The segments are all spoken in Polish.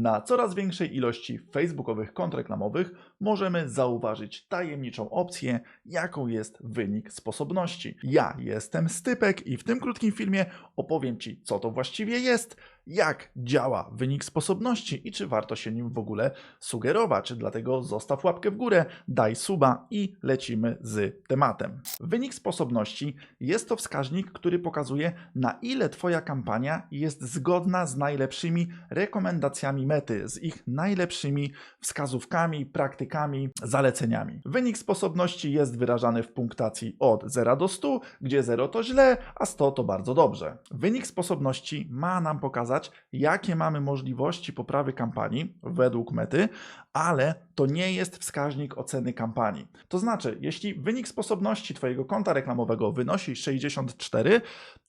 Na coraz większej ilości facebookowych kont reklamowych możemy zauważyć tajemniczą opcję, jaką jest wynik sposobności. Ja jestem Stypek i w tym krótkim filmie opowiem Ci, co to właściwie jest, jak działa wynik sposobności i czy warto się nim w ogóle sugerować. Dlatego zostaw łapkę w górę, daj suba i lecimy z tematem. Wynik sposobności jest to wskaźnik, który pokazuje, na ile Twoja kampania jest zgodna z najlepszymi rekomendacjami mety, z ich najlepszymi wskazówkami, praktykami, zaleceniami. Wynik sposobności jest wyrażany w punktacji od 0 do 100, gdzie 0 to źle, a 100 to bardzo dobrze. Wynik sposobności ma nam pokazać, jakie mamy możliwości poprawy kampanii według mety, ale to nie jest wskaźnik oceny kampanii. To znaczy, jeśli wynik sposobności Twojego konta reklamowego wynosi 64,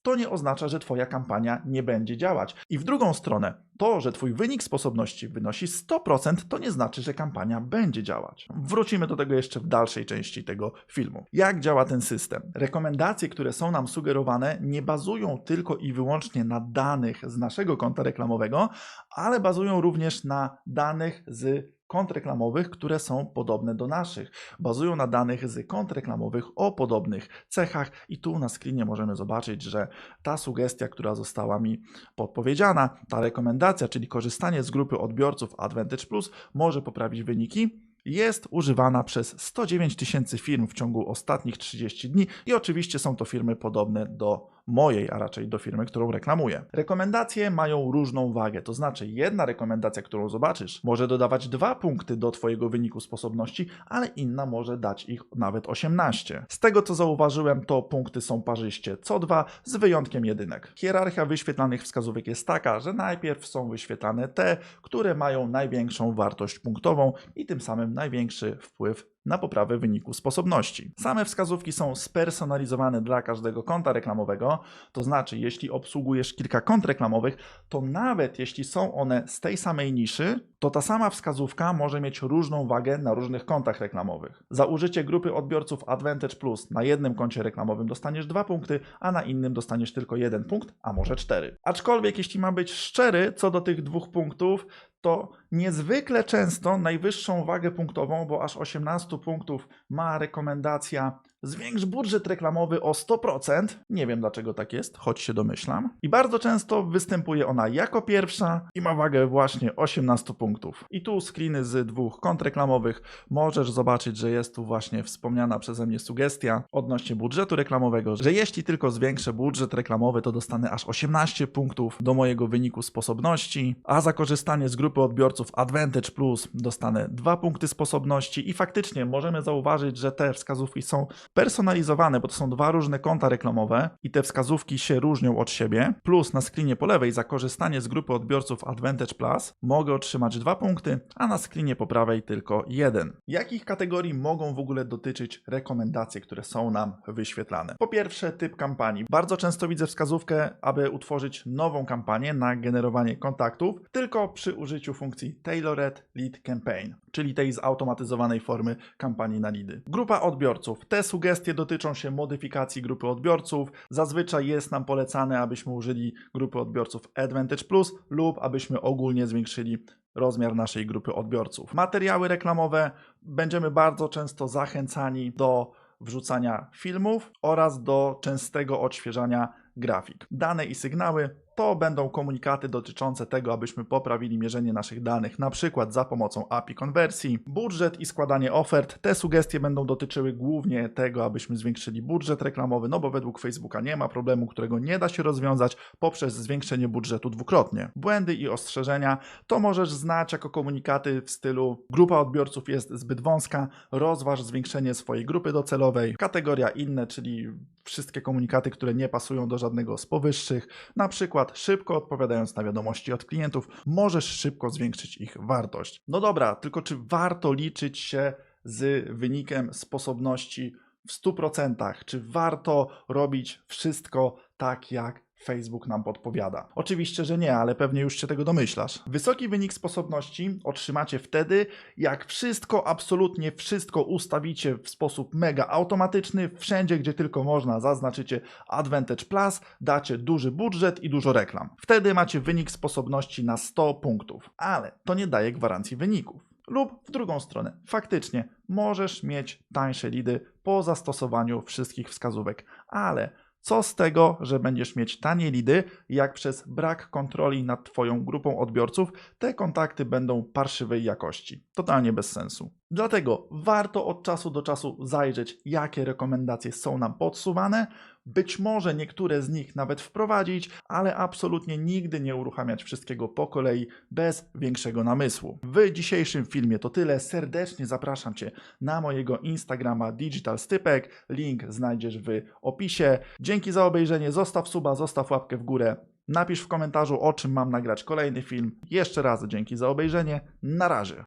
to nie oznacza, że Twoja kampania nie będzie działać. I w drugą stronę, to, że Twój wynik sposobności wynosi 100%, to nie znaczy, że kampania będzie działać. Wrócimy do tego jeszcze w dalszej części tego filmu. Jak działa ten system? Rekomendacje, które są nam sugerowane, nie bazują tylko i wyłącznie na danych z naszego konta reklamowego, ale bazują również na danych z kont reklamowych, które są podobne do naszych. Bazują na danych z kont reklamowych o podobnych cechach i tu na screenie możemy zobaczyć, że ta sugestia, która została mi podpowiedziana, ta rekomendacja, czyli korzystanie z grupy odbiorców Advantage Plus może poprawić wyniki jest używana przez 109 tysięcy firm w ciągu ostatnich 30 dni i oczywiście są to firmy podobne do mojej, a raczej do firmy, którą reklamuję. Rekomendacje mają różną wagę, to znaczy jedna rekomendacja, którą zobaczysz, może dodawać dwa punkty do Twojego wyniku sposobności, ale inna może dać ich nawet 18. Z tego co zauważyłem, to punkty są parzyście co dwa, z wyjątkiem jedynek. Hierarchia wyświetlanych wskazówek jest taka, że najpierw są wyświetlane te, które mają największą wartość punktową i tym samym największy wpływ na poprawę wyniku sposobności. Same wskazówki są spersonalizowane dla każdego konta reklamowego, to znaczy, jeśli obsługujesz kilka kont reklamowych, to nawet jeśli są one z tej samej niszy, to ta sama wskazówka może mieć różną wagę na różnych kontach reklamowych. Za użycie grupy odbiorców Advantage Plus na jednym koncie reklamowym dostaniesz dwa punkty, a na innym dostaniesz tylko jeden punkt, a może cztery. Aczkolwiek, jeśli ma być szczery co do tych dwóch punktów, to niezwykle często najwyższą wagę punktową, bo aż 18 punktów ma rekomendacja zwiększ budżet reklamowy o 100%. Nie wiem dlaczego tak jest, choć się domyślam. I bardzo często występuje ona jako pierwsza i ma wagę właśnie 18 punktów. I tu screeny z dwóch kont reklamowych. Możesz zobaczyć, że jest tu właśnie wspomniana przeze mnie sugestia odnośnie budżetu reklamowego, że jeśli tylko zwiększę budżet reklamowy, to dostanę aż 18 punktów do mojego wyniku sposobności, a za korzystanie z grupy odbiorców Advantage Plus dostanę 2 punkty sposobności i faktycznie możemy zauważyć, że te wskazówki są personalizowane, bo to są dwa różne konta reklamowe i te wskazówki się różnią od siebie. Plus na screenie po lewej za korzystanie z grupy odbiorców Advantage Plus mogę otrzymać dwa punkty, a na screenie po prawej tylko jeden. Jakich kategorii mogą w ogóle dotyczyć rekomendacje, które są nam wyświetlane? Po pierwsze, typ kampanii. Bardzo często widzę wskazówkę, aby utworzyć nową kampanię na generowanie kontaktów, tylko przy użyciu funkcji Tailored Lead Campaign, czyli tej zautomatyzowanej formy kampanii na lidy. Grupa odbiorców. Te sugestie dotyczą się modyfikacji grupy odbiorców. Zazwyczaj jest nam polecane, abyśmy użyli grupy odbiorców Advantage Plus lub abyśmy ogólnie zwiększyli rozmiar naszej grupy odbiorców. Materiały reklamowe będziemy bardzo często zachęcani do wrzucania filmów oraz do częstego odświeżania grafik. Dane i sygnały to będą komunikaty dotyczące tego, abyśmy poprawili mierzenie naszych danych, na przykład za pomocą API konwersji, budżet i składanie ofert. Te sugestie będą dotyczyły głównie tego, abyśmy zwiększyli budżet reklamowy, no bo według Facebooka nie ma problemu, którego nie da się rozwiązać poprzez zwiększenie budżetu dwukrotnie. Błędy i ostrzeżenia to możesz znać jako komunikaty w stylu grupa odbiorców jest zbyt wąska, rozważ zwiększenie swojej grupy docelowej. Kategoria inne, czyli wszystkie komunikaty, które nie pasują do żadnego z powyższych, na przykład szybko odpowiadając na wiadomości od klientów, możesz szybko zwiększyć ich wartość. No dobra, tylko czy warto liczyć się z wynikiem sposobności w 100%? Czy warto robić wszystko tak jak Facebook nam podpowiada. Oczywiście, że nie, ale pewnie już się tego domyślasz. Wysoki wynik sposobności otrzymacie wtedy, jak wszystko, absolutnie wszystko ustawicie w sposób mega automatyczny, wszędzie gdzie tylko można, zaznaczycie Advantage Plus, dacie duży budżet i dużo reklam. Wtedy macie wynik sposobności na 100 punktów, ale to nie daje gwarancji wyników. Lub w drugą stronę, faktycznie możesz mieć tańsze lidy po zastosowaniu wszystkich wskazówek, ale co z tego, że będziesz mieć tanie lidy, jak przez brak kontroli nad Twoją grupą odbiorców te kontakty będą parszywej jakości? Totalnie bez sensu. Dlatego warto od czasu do czasu zajrzeć, jakie rekomendacje są nam podsuwane. Być może niektóre z nich nawet wprowadzić, ale absolutnie nigdy nie uruchamiać wszystkiego po kolei bez większego namysłu. W dzisiejszym filmie to tyle. Serdecznie zapraszam Cię na mojego Instagrama Digital Stypek. Link znajdziesz w opisie. Dzięki za obejrzenie. Zostaw suba, zostaw łapkę w górę. Napisz w komentarzu, o czym mam nagrać kolejny film. Jeszcze raz dzięki za obejrzenie. Na razie.